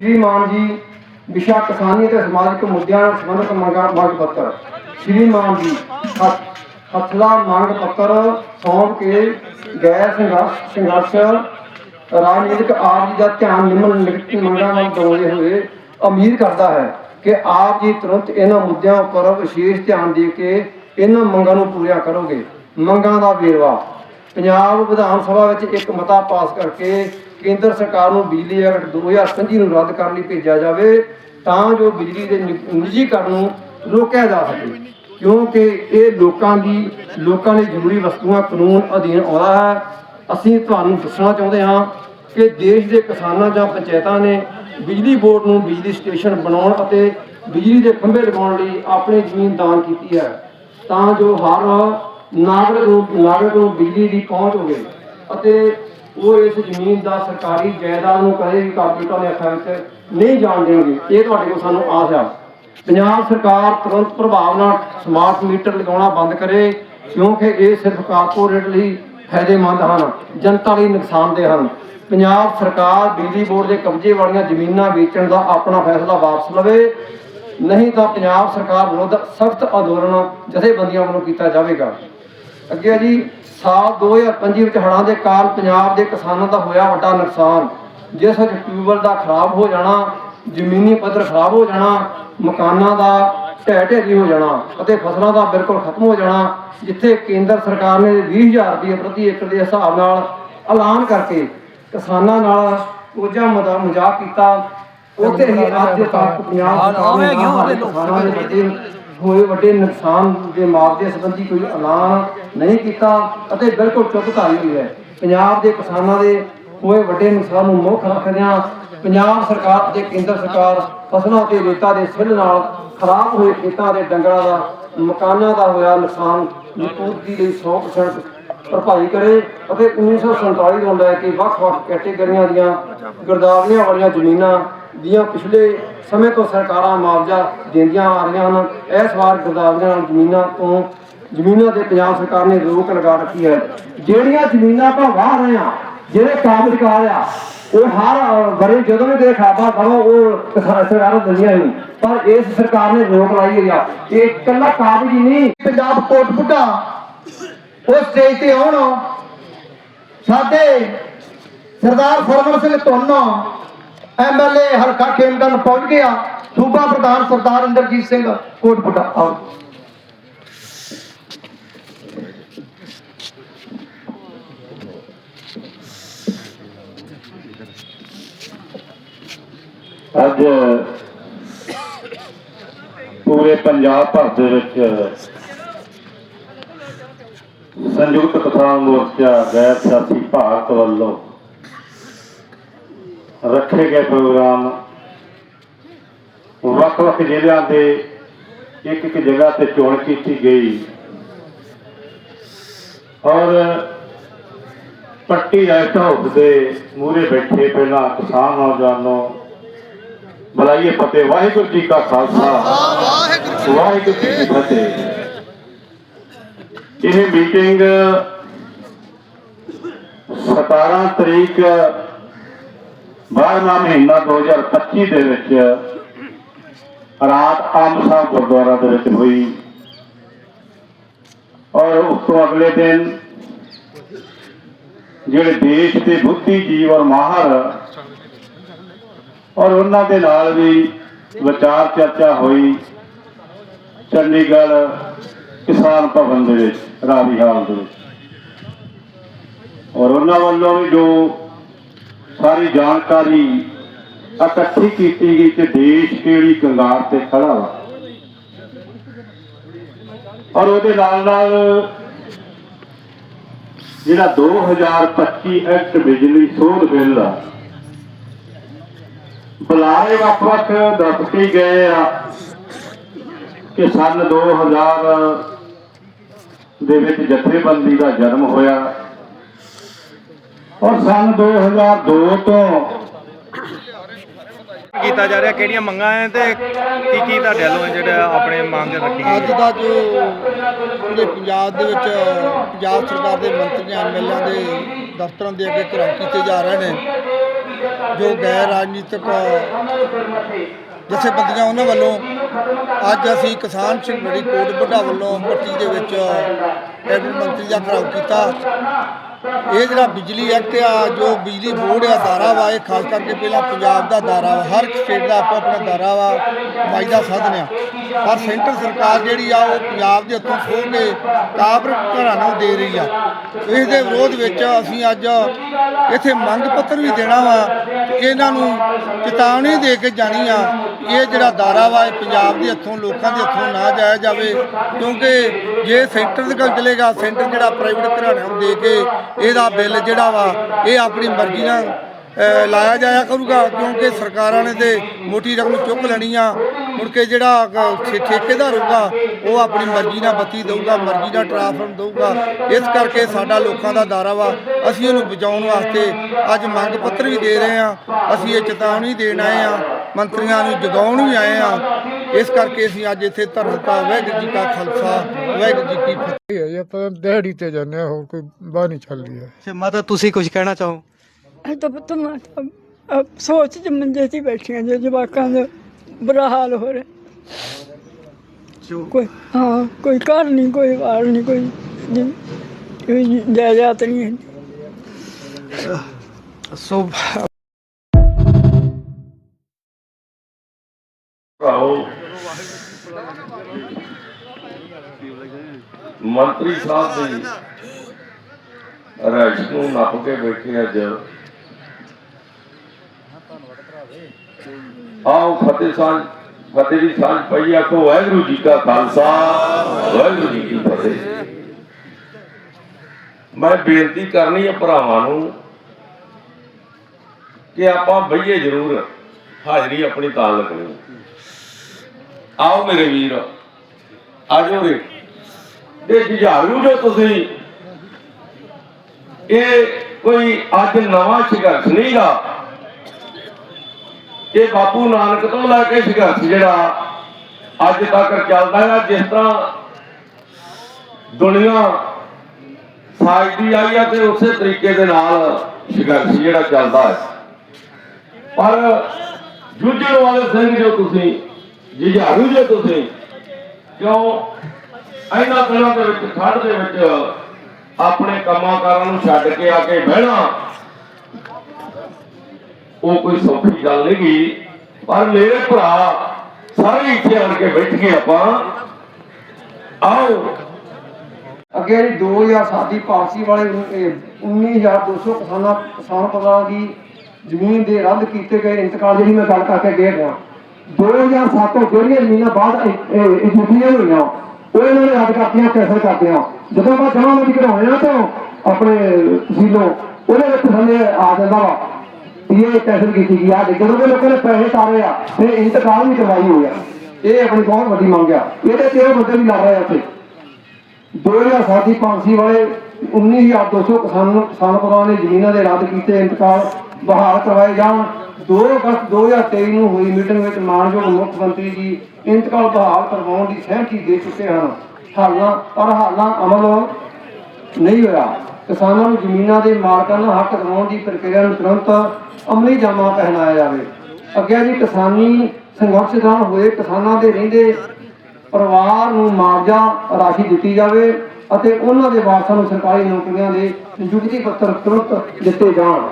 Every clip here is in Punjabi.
ਸ਼੍ਰੀਮਾਨ ਜੀ, ਵਿਸ਼ਾ ਕਿਸਾਨੀ ਅਤੇ ਸਮਾਜਿਕ ਮੁੱਦਿਆਂ ਨਾਲ ਸੰਬੰਧਿਤ ਮੰਗਾਂ ਮੰਗ ਪੱਤਰ। ਸ਼੍ਰੀਮਾਨ ਜੀ ਹੱਥਲਾ ਮੰਗ ਪੱਤਰ ਸੌਂਪ ਕੇ ਗੈਰ ਸੰਘਰਸ਼ ਸੰਘਰਸ਼, ਰਾਜਨੀਤਿਕ ਆਪ ਜੀ ਦਾ ਧਿਆਨ ਨਿਮਨ ਲਿਖਤੀ ਮੰਗਾਂ ਨਾਲ ਦੌੜਦੇ ਹੋਏ ਉਮੀਦ ਕਰਦਾ ਹੈ ਕਿ ਆਪ ਜੀ ਤੁਰੰਤ ਇਹਨਾਂ ਮੁੱਦਿਆਂ ਉੱਪਰ ਵਿਸ਼ੇਸ਼ ਧਿਆਨ ਦੇ ਕੇ ਇਹਨਾਂ ਮੰਗਾਂ ਨੂੰ ਪੂਰੀਆਂ ਕਰੋਗੇ। ਮੰਗਾਂ ਦਾ ਵੇਰਵਾ। ਪੰਜਾਬ ਵਿਧਾਨ ਸਭਾ ਵਿੱਚ ਇੱਕ ਮਤਾ ਪਾਸ ਕਰਕੇ ਕੇਂਦਰ ਸਰਕਾਰ ਨੂੰ ਬਿਜਲੀ ਐਕਟ 2025 ਨੂੰ ਰੱਦ ਕਰਨ ਲਈ ਭੇਜਿਆ ਜਾਵੇ, ਤਾਂ ਜੋ ਬਿਜਲੀ ਦੇ ਨਿ- ਨਿੱਜੀਕਰਨ ਨੂੰ ਰੋਕਿਆ ਜਾ ਸਕੇ। ਕਿਉਂਕਿ ਇਹ ਲੋਕਾਂ ਦੀ, ਲੋਕਾਂ ਲਈ ਜ਼ਰੂਰੀ ਵਸਤੂਆਂ ਕਾਨੂੰਨ ਅਧੀਨ ਆਉਂਦਾ ਹੈ। ਅਸੀਂ ਤੁਹਾਨੂੰ ਦੱਸਣਾ ਚਾਹੁੰਦੇ ਹਾਂ ਕਿ ਦੇਸ਼ ਦੇ ਕਿਸਾਨਾਂ ਜਾਂ ਪੰਚਾਇਤਾਂ ਨੇ ਬਿਜਲੀ ਬੋਰਡ ਨੂੰ ਬਿਜਲੀ ਸਟੇਸ਼ਨ ਬਣਾਉਣ ਅਤੇ ਬਿਜਲੀ ਦੇ ਖੰਭੇ ਲਗਾਉਣ ਲਈ ਆਪਣੀ ਜ਼ਮੀਨ ਦਾਨ ਕੀਤੀ ਹੈ, ਤਾਂ ਜੋ ਹਰ ਨਾਗਰਿਕ ਨੂੰ ਨਾਗਰਿਕ ਨੂੰ ਬਿਜਲੀ ਦੀ ਪਹੁੰਚ ਹੋਵੇ ਅਤੇ ਉਹ ਇਸ ਜ਼ਮੀਨ ਦਾ ਸਰਕਾਰੀ ਜਾਇਦਾਦ ਨੂੰ ਕਦੇ ਵੀ ਕਾਰਪੋਰੇਟਾਂ ਦੇ ਹੱਥਾਂ ਵਿੱਚ ਨਹੀਂ ਜਾਣ ਦੇਣਗੇ। ਇਹ ਤੁਹਾਡੇ ਕੋਲ ਸਾਨੂੰ ਆਸ ਆ। ਪੰਜਾਬ ਸਰਕਾਰ ਤੁਰੰਤ ਪ੍ਰਭਾਵ ਨਾਲ ਸਮਾਰਟ ਮੀਟਰ ਲਗਾਉਣਾ ਬੰਦ ਕਰੇ, ਕਿਉਂਕਿ ਇਹ ਸਿਰਫ ਕਾਰਪੋਰੇਟ ਲਈ ਫਾਇਦੇਮੰਦ ਹਨ, ਜਨਤਾ ਲਈ ਨੁਕਸਾਨਦੇਹ ਹਨ। ਪੰਜਾਬ ਸਰਕਾਰ ਬਿਜਲੀ ਬੋਰਡ ਦੇ ਕਬਜ਼ੇ ਵਾਲੀਆਂ ਜ਼ਮੀਨਾਂ ਵੇਚਣ ਦਾ ਆਪਣਾ ਫੈਸਲਾ ਵਾਪਸ ਲਵੇ। ਨਹੀਂ ਤਾਂ ਪੰਜਾਬ ਸਰਕਾਰ ਵਿਰੁੱਧ ਸਖਤ ਅੰਦੋਲਨ ਜਥੇਬੰਦੀਆਂ ਵੱਲੋਂ ਕੀਤਾ ਜਾਵੇਗਾ। ਅੱਗੇ ਜੀ ਸਾਲ 2025 ਵਿੱਚ ਹੜ੍ਹਾਂ ਦੇ ਕਾਰਨ ਪੰਜਾਬ ਦੇ ਕਿਸਾਨਾਂ ਦਾ ਹੋਇਆ ਵੱਡਾ ਨੁਕਸਾਨ ਜਿਸ ਵਿੱਚ ਟਿਊਬਵੈੱਲ ਦਾ ਖਰਾਬ ਹੋ ਜਾਣਾ ਜ਼ਮੀਨੀ ਪੱਧਰ ਖਰਾਬ ਹੋ ਜਾਣਾ ਮਕਾਨਾਂ ਦਾ ਢਹਿ ਢੇਰੀ ਹੋ ਜਾਣਾ ਅਤੇ ਫਸਲਾਂ ਦਾ ਬਿਲਕੁਲ ਖਤਮ ਹੋ ਜਾਣਾ ਜਿੱਥੇ ਕੇਂਦਰ ਸਰਕਾਰ ਨੇ 20000 ਰੁਪਏ ਪ੍ਰਤੀ ਏਕੜ ਦੇ ਹਿਸਾਬ ਨਾਲ ਐਲਾਨ ਕਰਕੇ ਕਿਸਾਨਾਂ ਨਾਲ ਕੋਝਾ ਮਜ਼ਾਕ ਕੀਤਾ ਉੱਥੇ ਹੀ ਅੱਜ ਤੱਕ ਪੰਜਾਬ ਸਰਕਾਰ ਕਿਸਾਨਾਂ ਦੇ ਹੋਏ ਵੱਡੇ ਨੁਕਸਾਨ ਦੇ ਮੁਆਵਜ਼ੇ ਸੰਬੰਧੀ ਕੋਈ ਐਲਾਨ ਨਹੀਂ ਕੀਤਾ ਅਤੇ ਬਿਲਕੁਲ ਚੁੱਪ ਧਾਰੀ ਹੋਈ ਹੈ। ਪੰਜਾਬ ਦੇ ਕਿਸਾਨਾਂ ਦੇ ਹੋਏ ਵੱਡੇ ਨੁਕਸਾਨ ਨੂੰ ਮੁੱਖ ਰੱਖਦਿਆਂ ਪੰਜਾਬ ਸਰਕਾਰ ਅਤੇ ਕੇਂਦਰ ਸਰਕਾਰ ਫਸਲਾਂ ਤੇ ਰੇਤਾ ਦੇ ਸਿੱਲ ਨਾਲ ਖਰਾਬ ਹੋਏ ਖੇਤਾਂ ਦੇ ਡੰਗਰਾਂ ਦਾ, ਮਕਾਨਾਂ ਦਾ ਹੋਇਆ ਨੁਕਸਾਨ ਦੀ ਲਈ 100% ਭਰਪਾਈ ਕਰੇ ਅਤੇ 1947 ਤੋਂ ਲੈ ਕੇ ਵੱਖ-ਵੱਖ ਕੈਟੇਗਰੀਆਂ ਦੀਆਂ ਗਰਦਾਵਰੀਆਂ ਵਾਲੀਆਂ ਜ਼ਮੀਨਾਂ ਦੀਆਂ ਪਿਛਲੇ ਸਮੇਂ ਤੋਂ ਸਰਕਾਰਾਂ ਮੁਆਵਜ਼ਾ ਦਿੰਦੀਆਂ ਆ ਰਹੀਆਂ ਹਨ, ਇਸ ਵਾਰ ਗਰਦਾਵਰੀਆਂ ਨਾਲ ਜ਼ਮੀਨਾਂ ਤੋਂ ਜ਼ਮੀਨਾਂ ਤੇ ਪੰਜਾਬ ਸਰਕਾਰ ਨੇ ਰੋਕ ਲਗਾ ਰੱਖੀ ਹੈ। ਜਿਹੜੀਆਂ ਜ਼ਮੀਨਾਂ ਆਪਾਂ ਵਾਹ ਰਹੇ ਹਾਂ, ਜਿਹੜੇ ਕਾਬਜ਼ਕਾਰ ਆ, ਉਹ ਹਰ ਵਰੇ ਜਦੋਂ ਵੀ ਦੇ ਖਾਬਾ ਕਰੋ ਉਹ ਕਿਸਾਨ ਦਿੰਦੀਆਂ ਹੀ ਪਰ ਇਸ ਸਰਕਾਰ ਨੇ ਰੋਕ ਲਾਈ ਹੋਈ ਆ। ਇਹ ਇਕੱਲਾ ਕਾਬਜ਼ ਹੀ ਨਹੀਂ। ਪੰਜਾਬ ਕੋਟਪੁੱਟਾ ਉਸ ਸਟੇਜ ਤੇ ਆਉਣ। ਸਾਡੇ ਸਰਦਾਰ ਫਰਮਨ ਸਿੰਘ ਧੁੰਨ ਐਮਐਲਏ ਹਲਕਾ ਖੇਮਗਨ ਪਹੁੰਚ ਗਿਆ। ਸੂਬਾ ਪ੍ਰਧਾਨ ਸਰਦਾਰ ਇੰਦਰਜੀਤ ਸਿੰਘ ਕੋਟਪੁੱਟਾ ਆਓ। ਅੱਜ ਪੂਰੇ ਪੰਜਾਬ ਭਰ ਦੇ ਵਿੱਚ ਸੰਯੁਕਤ ਕਿਸਾਨ ਮੋਰਚਾ ਗੈਰ ਸਿਆਸੀ ਭਾਰਤ ਵੱਲੋਂ ਰੱਖੇ ਗਏ ਪ੍ਰੋਗਰਾਮ। ਵੱਖ-ਵੱਖ ਜ਼ਿਲ੍ਹਿਆਂ ਦੇ ਇੱਕ ਇੱਕ ਜਗ੍ਹਾ ਤੇ ਚੋਣ ਕੀਤੀ ਗਈ। ਔਰ ਪੱਟੀ ਰਾਈਟ ਹਾਊਸ ਦੇ ਮੂਹਰੇ ਬੈਠੇ ਪਹਿਲਾਂ ਕਿਸਾਨ ਨੌਜਵਾਨੋਂ, ਬੁਲਾਈਏ ਫਤਿਹ। ਵਾਹਿਗੁਰੂ ਜੀ ਕਾ ਖਾਲਸਾ। ਵਾਹਿਗੁਰੂ ਜੀ ਕੀ ਫਤਿਹ। ਇਹ ਮੀਟਿੰਗ 17 ਤਰੀਕ 12ਵਾਂ ਮਹੀਨਾ 2025 ਦੇ ਵਿੱਚ ਰਾਤ ਆਮ ਸਾਹਿਬ ਗੁਰਦੁਆਰਾ ਦੇ ਵਿੱਚ ਹੋਈ। ਔਰ ਉਸ ਤੋਂ ਅਗਲੇ ਦਿਨ ਜਿਹੜੇ ਦੇਸ਼ ਦੇ ਬੁੱਧੀ ਜੀਵ ਔਰ ਮਾਹਰ ਔਰ ਉਹਨਾਂ ਦੇ ਨਾਲ ਵੀ ਵਿਚਾਰ ਚਰਚਾ ਹੋਈ ਚੰਡੀਗੜ੍ਹ ਕਿਸਾਨ ਭਵਨ ਦੇ ਵਿੱਚ, ਰਾਵੀ ਹਾਲ ਦੇ ਵਿੱਚ। ਔਰ ਉਹਨਾਂ ਵੱਲੋਂ ਵੀ ਜੋ ਸਾਰੀ ਜਾਣਕਾਰੀ ਇਕੱਠੀ ਕੀਤੀ ਗਈ ਕਿ ਦੇਸ਼ ਕਿਹੜੀ ਕੰਗਾਰ ਤੇ ਖੜਾ ਵਾ। ਔਰ ਉਹਦੇ ਨਾਲ ਨਾਲ ਜਿਹੜਾ 2025 ਐਕਟ ਬਿਜਲੀ ਸੋਧ ਬਿੱਲ ਆ, ਬੁਲਾਰੇ ਵੱਖ ਵੱਖ ਦੱਸਦੇ ਗਏ ਆ ਕਿ ਸਨ 2000 ਦੇ ਵਿੱਚ ਜਥੇਬੰਦੀ ਦਾ ਜਨਮ ਹੋਇਆ। ਔਰ ਸਨ 2002 ਤੋਂ ਕੀਤਾ ਜਾ ਰਿਹਾ ਕਿਹੜੀਆਂ ਮੰਗਾਂ ਹੈ ਤੇ ਕੀ ਕੀ ਤੁਹਾਡੇ ਵੱਲੋਂ ਹੈ ਜਿਹੜਾ ਆਪਣੇ ਮੰਗ ਰੱਖੀ ਗਈ ਅੱਜ ਦਾ ਜੋ ਪੂਰੇ ਪੰਜਾਬ ਦੇ ਵਿੱਚ ਪੰਜਾਬ ਸਰਕਾਰ ਦੇ ਮੰਤਰੀਆਂ ਐਮਐਲਏਆਂ ਦੇ ਦਫ਼ਤਰਾਂ ਦੇ ਅੱਗੇ ਘਿਰਾਓ ਕੀਤੇ ਜਾ ਰਹੇ ਨੇ ਜੋ ਗੈਰ ਰਾਜਨੀਤਿਕ ਜਥੇਬੰਦੀਆਂ ਉਹਨਾਂ ਵੱਲੋਂ ਅੱਜ ਅਸੀਂ ਕਿਸਾਨ ਸੰਘਰਸ਼ ਕੋਟ ਬੁੱਢਾ ਵੱਲੋਂ ਪੱਟੀ ਦੇ ਵਿੱਚ ਕੈਬਨਿਟ ਮੰਤਰੀ ਦਾ ਘਰਾਓ ਕੀਤਾ। ਇਹ ਜਿਹੜਾ ਬਿਜਲੀ ਐਕਟ ਆ, ਜੋ ਬਿਜਲੀ ਬੋਰਡ ਆ ਦਾਰਾ ਵਾ, ਇਹ ਖਾਸ ਕਰਕੇ ਪਹਿਲਾਂ ਪੰਜਾਬ ਦਾ ਦਾਰਾ ਵਾ, ਹਰ ਸਟੇਟ ਦਾ ਆਪੋ ਆਪਣਾ ਦਾਰਾ ਵਾ ਕਮਾਈ ਸਾਧਨ ਆ। ਪਰ ਸੈਂਟਰ ਸਰਕਾਰ ਜਿਹੜੀ ਆ, ਉਹ ਪੰਜਾਬ ਦੇ ਹੱਥੋਂ ਖੋਹ ਕੇ ਕਾਰਪੋਰੇਟ ਘਰਾਂ ਨੂੰ ਦੇ ਰਹੀ ਆ। ਇਸ ਦੇ ਵਿਰੋਧ ਵਿੱਚ ਅਸੀਂ ਅੱਜ ਇੱਥੇ ਮੰਗ ਪੱਤਰ ਵੀ ਦੇਣਾ ਵਾ ਇਹਨਾਂ ਨੂੰ ਚੇਤਾਵਨੀ ਦੇ ਕੇ ਜਾਣੀ ਆ ਇਹ ਜਿਹੜਾ ਦਾਰਾ ਵਾ, ਇਹ ਪੰਜਾਬ ਦੇ ਹੱਥੋਂ, ਲੋਕਾਂ ਦੇ ਹੱਥੋਂ ਨਾ ਜਾਇਆ ਜਾਵੇ। ਕਿਉਂਕਿ ਜੇ ਸੈਂਟਰ ਦੇ ਕੋਲ ਚਲੇਗਾ, ਸੈਂਟਰ ਜਿਹੜਾ ਪ੍ਰਾਈਵੇਟ ਘਰਾਣਿਆਂ ਨੂੰ ਦੇ ਕੇ ਇਹਦਾ ਬਿੱਲ ਜਿਹੜਾ ਵਾ, ਇਹ ਆਪਣੀ ਮਰਜ਼ੀ ਨਾਲ ਲਾਇਆ ਜਾਇਆ ਕਰੂਗਾ, ਕਿਉਂਕਿ ਸਰਕਾਰਾਂ ਨੇ ਤੇ ਮੋਟੀ ਰਕਮ ਚੁੱਕ ਲੈਣੀ ਆ। ਮੁੜ ਕੇ ਜਿਹੜਾ ਠੇਕੇਦਾਰ ਹੋਊਗਾ, ਉਹ ਆਪਣੀ ਮਰਜ਼ੀ ਨਾਲ ਬੱਤੀ ਦੇਊਗਾ, ਮਰਜ਼ੀ ਨਾਲ ਟਰਾਂਸਫਾਰਮ ਦੇਊਗਾ। ਇਸ ਕਰਕੇ ਸਾਡਾ ਲੋਕਾਂ ਦਾ ਦਾਰਾ ਵਾ, ਅਸੀਂ ਇਹਨੂੰ ਬਚਾਉਣ ਵਾਸਤੇ ਅੱਜ ਮੰਗ ਪੱਤਰ ਵੀ ਦੇ ਰਹੇ ਆ। ਅਸੀਂ ਇਹ ਚੇਤਾਵਨੀ ਦੇਣ ਆਏ ਆ, ਮੰਤਰੀਆਂ ਨੂੰ ਜਗਾਉਣ ਵੀ ਆਏ ਆ। ਇਸ ਕਰਕੇ ਅਸੀਂ ਅੱਜ ਇੱਥੇ ਧਰਨਾ ਦਿੱਤਾ ਵਾਹਿਗੁਰੂ ਜੀ ਕਾ ਖਾਲਸਾ ਵਾਹਿਗੁਰੂ ਜੀ ਕੀ ਫਤਿਹ। ਹੈ ਜਾਂ ਤਾਂ ਦਿਹਾੜੀ ਤੇ ਜਾਂਦੇ ਹੋਰ ਕੋਈ ਬਾਹਰ ਨਹੀਂ ਚੱਲਦੀ ਹੈ ਅੱਛਾ ਮਾਤਾ ਤੁਸੀਂ ਕੁਝ ਕਹਿਣਾ ਚਾਹੋ? ਇਹ ਤਾਂ ਪੁੱਤ ਮੈਂ ਤਾਂ ਅਹ ਸੋਚ ਚ ਮੰਜੇ 'ਤੇ ਹੀ ਬੈਠੀਆਂ ਜੋ ਜਵਾਕਾਂ ਦਾ ਬੁਰਾ ਹਾਲ ਹੋ ਰਿਹਾ। ਕੋਈ ਹਾਂ ਕੋਈ ਘਰ ਨਹੀਂ ਕੋਈ ਵਾਰ ਨਹੀਂ ਕੋਈ ਜੀ- ਕੋਈ ਜਾਇਦਾਦ ਨਹੀਂ ਹੈ ਸੋ ਭਰਾਓ ਮੰਤਰੀ ਸਾਹਿਬ ਦੀ ਰਾਜ ਨੂੰ ਨੱਪ ਕੇ ਬੈਠੇ ਅੱਜ। ਆਓ ਫਤਿਹ ਸਾਂਝ, ਫਤਿਹ ਦੀ ਸਾਂਝ ਪਈ ਆਖੋ ਵਾਹਿਗੁਰੂ ਜੀ ਕਾ ਖਾਲਸਾ, ਵਾਹਿਗੁਰੂ ਜੀ ਕੀ ਫਤਿਹ। ਮੈਂ ਬੇਨਤੀ ਕਰਨੀ ਹੈ ਭਰਾਵਾਂ ਨੂੰ ਕਿ ਆਪਾਂ ਬਈਏ ਜ਼ਰੂਰ ਹਾਜ਼ਰੀ ਆਪਣੀ ਤਾਂ ਲੱਗਣੀ ਆਓ ਮੇਰੇ ਵੀਰ ਆਜੋ ਰੇ। ਇਹ ਜੁਝਾਰੂ ਜੋ ਤੁਸੀਂ। ਇਹ ਕੋਈ ਅੱਜ ਨਵਾਂ ਸੰਘਰਸ਼ ਨਹੀਂ ਇਹ ਬਾਪੂ ਨਾਨਕ ਤੋਂ ਲੈ ਕੇ ਸੰਘਰਸ਼ ਜਿਹੜਾ ਅੱਜ ਤੱਕ ਚੱਲਦਾ ਹੈ, ਜਿਸ ਤਰ੍ਹਾਂ ਦੁਨੀਆ ਸਾਜਦੀ ਆਈ ਆ ਤੇ ਉਸੇ ਤਰੀਕੇ ਦੇ ਨਾਲ ਸੰਘਰਸ਼ ਜਿਹੜਾ ਚੱਲਦਾ ਹੈ। ਪਰ ਜੂਝਣ ਵਾਲੇ ਸਿੰਘ ਜੋ ਤੁਸੀਂ, ਜੁਝਾਰੂ ਜੋ ਤੁਸੀਂ, ਕਿਉਂ ਇਹਨਾਂ ਦਿਨਾਂ ਦੇ ਵਿੱਚ ਠੰਡ ਦੇ ਵਿੱਚ ਆਪਣੇ ਕੰਮਾਂ ਕਾਰਾਂ ਨੂੰ ਛੱਡ ਕੇ ਆ ਕੇ ਬਹਿਣਾ, ਉਹ ਕੋਈ ਸੌਖੀ ਗੱਲ ਨਹੀਂ ਗਈ ਪਰ ਮੇਰੇ ਭਰਾ, ਸਾਰੇ ਇੱਥੇ ਆਣ ਕੇ ਬੈਠ ਗਏ ਆਪਾਂ। ਆਓ। ਅੱਗੇ ਜਿਹੜੀ 2007 ਦੀ ਪਾਲਿਸੀ ਵਾਲੇ ਨੂੰ ਇਹ 19200 ਕਿਸਾਨਾਂ ਕਿਸਾਨ ਪਰਿਵਾਰਾਂ ਦੀ ਜ਼ਮੀਨ ਦੇ ਰੱਦ ਕੀਤੇ ਗਏ ਇੰਤਕਾਲ ਜਿਹੜੀ ਮੈਂ ਗੱਲ ਕਰਕੇ ਗਿਆ ਰਿਹਾ 2007 ਤੋਂ ਜਿਹੜੀਆਂ ਜ਼ਮੀਨਾਂ ਬਾਅਦ ਇਹ- ਇਹ ਹੋਈਆਂ ਉਹ ਇਹਨਾਂ ਨੇ ਰੱਦ ਕਰਤੀਆਂ ਕੈਂਸਲ ਕਰਤੀਆਂ ਜਦੋਂ ਆਪਾਂ ਜਮਾਂ ਵਿੱਚ ਕਢਾਉਣੇ ਆ ਤਾਂ ਆਪਣੇ ਤਹਿਸੀਲੋਂ ਉਹਦੇ ਵਿੱਚ ਥੱਲੇ ਆ ਜਾਂਦਾ ਵਾ ਇਹ ਕੈਂਸਲ ਕੀਤੀ ਗਈ ਆ। ਜਦੋਂ ਦੇ ਲੋਕਾਂ ਨੇ ਪੈਸੇ ਤਾਰੇ ਆ, ਤੇ ਇੰਤਕਾਲ ਵੀ ਕਰਵਾਈ ਹੋਇਆ ਇਹ ਆਪਣੀ ਬਹੁਤ ਵੱਡੀ ਮੰਗ ਆ। ਇਹਦੇ ਤੇ ਉਹ ਬੰਦੇ ਵੀ ਲੜ ਰਹੇ ਆ ਉੱਥੇ। 2007 ਦੀ ਪਾਲਿਸੀ ਵਾਲੇ 19200 ਕਿਸਾਨ ਕਿਸਾਨ ਪਰਿਵਾਰਾਂ ਨੇ ਜ਼ਮੀਨਾਂ ਦੇ ਰੱਦ ਕੀਤੇ ਇੰਤਕਾਲ। ਬਹਾਲ ਕਰਵਾਏ ਜਾਣ। 2 ਅਗਸਤ 2023 ਨੂੰ ਹੋਈ ਮੀਟਿੰਗ ਵਿੱਚ ਮਾਨਯੋਗ ਮੁੱਖ ਮੰਤਰੀ ਜੀ ਇੰਤਕਾਲ ਬਹਾਲ ਕਰਵਾਉਣ ਦੀ ਸਹਿਮਤੀ ਦੇ ਚੁੱਕੇ ਹਨ। ਹਾਲਾਂ ਪਰ ਹਾਲਾਂ ਅਮਲ ਨਹੀਂ ਹੋਇਆ। ਕਿਸਾਨਾਂ ਨੂੰ ਜ਼ਮੀਨਾਂ ਦੇ ਮਾਲਕਾਂ ਮਾਲਕਾਨਾ ਹੱਕ ਦਿਵਾਉਣ ਦੀ ਪ੍ਰਕਿਰਿਆ ਨੂੰ ਤੁਰੰਤ ਅਮਲੀ ਜਾਮਾ ਪਹਿਨਾਇਆ ਜਾਵੇ। ਅੱਗੇ ਜੀ ਕਿਸਾਨੀ ਸੰਘਰਸ਼ ਦੌਰਾਨ ਹੋਏ ਕਿਸਾਨਾਂ ਦੇ ਰਹਿੰਦੇ ਪਰਿਵਾਰ ਨੂੰ ਮੁਆਵਜ਼ਾ ਰਾਸ਼ੀ ਦਿੱਤੀ ਜਾਵੇ। ਅਤੇ ਉਹਨਾਂ ਦੇ ਵਾਰਸਾਂ ਨੂੰ ਸਰਕਾਰੀ ਨੌਕਰੀਆਂ ਦੇ ਨਿਯੁਕਤੀ ਪੱਤਰ ਤੁਰੰਤ ਦਿੱਤੇ ਜਾਣ।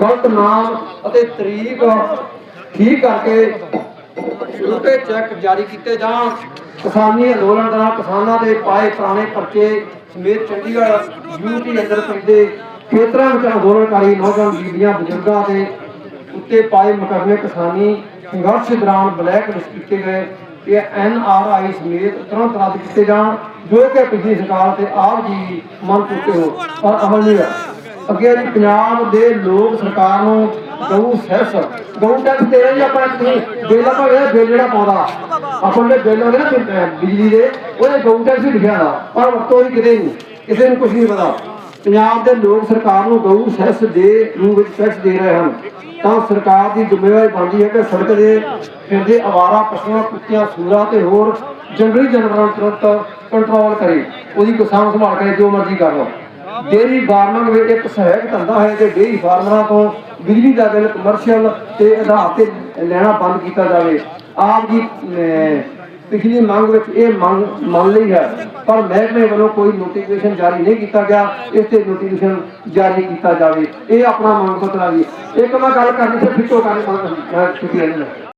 ਗਲਤ ਨਾਮ ਅਤੇ ਤਰੀਕ ਠੀਕ ਕਰਕੇ ਰੁਪਏ ਚੈੱਕ ਜਾਰੀ ਕੀਤੇ ਜਾਣ। ਕਿਸਾਨੀ ਅੰਦੋਲਨ ਦੌਰਾਨ ਕਿਸਾਨਾਂ ਦੇ ਪਾਏ ਪੁਰਾਣੇ ਪਰਚੇ ਸਮੇਤ ਚੰਡੀਗੜ੍ਹ ਯੂਟੀ ਅੰਦਰ ਪੈਂਦੇ ਖੇਤਰਾਂ ਵਿੱਚ ਅੰਦੋਲਨਕਾਰੀ ਨੌਜਵਾਨ ਬੀਬੀਆਂ, ਬਜ਼ੁਰਗਾਂ ਦੇ ਉੱਤੇ ਪਾਏ ਮੁਕੱਦਮੇ ਕਿਸਾਨੀ ਸੰਘਰਸ਼ ਦੌਰਾਨ ਬਲੈਕ ਲਿਸਟ ਕੀਤੇ ਗਏ। ਇਹ ਐਨ ਆਰ ਆਈ ਸਮੇਤ ਤੁਰੰਤ ਰੱਦ ਕੀਤੇ ਜਾਣ, ਜੋ ਕਿ ਪਿਛਲੀ ਸਰਕਾਰ ਤੇ ਆਪ ਜੀ ਮੰਨ ਚੁੱਕੇ ਹੋ ਪਰ ਅਮਲ ਨਹੀਂ ਹੋਇਆ। ਅੱਗੇ ਪੰਜਾਬ ਦੇ ਲੋਕ ਸਰਕਾਰ ਨੂੰ ਗਊ ਸੈਸ ਗਊ ਟੈਕਸ ਦੇ ਰਹੇ ਆਪਾਂ ਤੁਸੀਂ ਬਿੱਲ ਆਪਾਂ ਇਹ ਬਿੱਲ ਜਿਹੜਾ ਪਾਉਂਦਾ। ਆਪਾਂ ਦੇ ਬਿੱਲ ਉਹਦੇ ਨਾ ਬਿਜਲੀ ਦੇ, ਉਹਦੇ ਗਊ ਟੈਕਸ ਹੀ ਲਿਖਿਆ ਦਾ ਪਰ ਵਰਤੋਂ ਹੀ ਕਿਤੇ ਨਹੀਂ। ਕਿਸੇ ਨੂੰ ਕੁਝ ਨਹੀਂ ਪਤਾ। ਪੰਜਾਬ ਦੇ ਲੋਕ ਸਰਕਾਰ ਨੂੰ ਗਊ ਸੈਸ ਦੇ ਰੂਪ ਵਿੱਚ ਟੈਕਸ ਦੇ ਰਹੇ ਹਨ, ਤਾਂ ਸਰਕਾਰ ਦੀ ਜ਼ਿੰਮੇਵਾਰੀ ਬਣਦੀ ਹੈ ਕਿ ਸੜਕ ਦੇ ਫਿਰਦੇ ਆਵਾਰਾ ਪਸ਼ੂਆਂ, ਕੁੱਤਿਆਂ, ਸੂਰਾਂ ਤੇ ਹੋਰ ਜੰਗਲੀ ਜਾਨਵਰਾਂ ਨੂੰ ਤੁਰੰਤ ਕੰਟਰੋਲ ਕਰੇ, ਉਹਦੀ ਕਿਸਾਨ ਸੰਭਾਲ ਕਰੇ, ਜੋ ਮਰਜ਼ੀ ਕਰ ਲਓ। ਡੇਰੀ ਫਾਰਮਿੰਗ ਵਿੱਚ ਇੱਕ ਸਹਾਇਕ ਧੰਦਾ ਹੈ ਤੇ ਡੇਰੀ ਫਾਰਮਰਾਂ ਤੋਂ ਬਿਜਲੀ ਦਾ ਬਿੱਲ ਕਮਰਸ਼ੀਅਲ ਤੇ ਆਧਾਰ ਤੇ ਲੈਣਾ ਬੰਦ ਕੀਤਾ ਜਾਵੇ। ਆਪ ਜੀ ਪਿਛਲੀ ਮੰਗ ਵਿੱਚ ਇਹ ਮੰਗ ਮੰਨ ਲਈ ਹੈ। ਪਰ ਮਹਿਕਮੇ ਵੱਲੋਂ ਕੋਈ ਨੋਟੀਫਿਕੇਸ਼ਨ ਜਾਰੀ ਨਹੀਂ ਕੀਤਾ ਗਿਆ। ਇਸ ਤੇ ਨੋਟੀਫਿਕੇਸ਼ਨ ਜਾਰੀ ਕੀਤਾ ਜਾਵੇ। ਇਹ ਆਪਣਾ ਮੰਗ ਪੱਤਰ ਆ ਜੀ। ਇੱਕ ਮੈਂ ਗੱਲ ਕਰਨੀ ਸੀ ਫਿੱਟੋ ਕਰਨੀ ਮੰਗ ਸ਼ੁਕਰੀਆ ਜੀ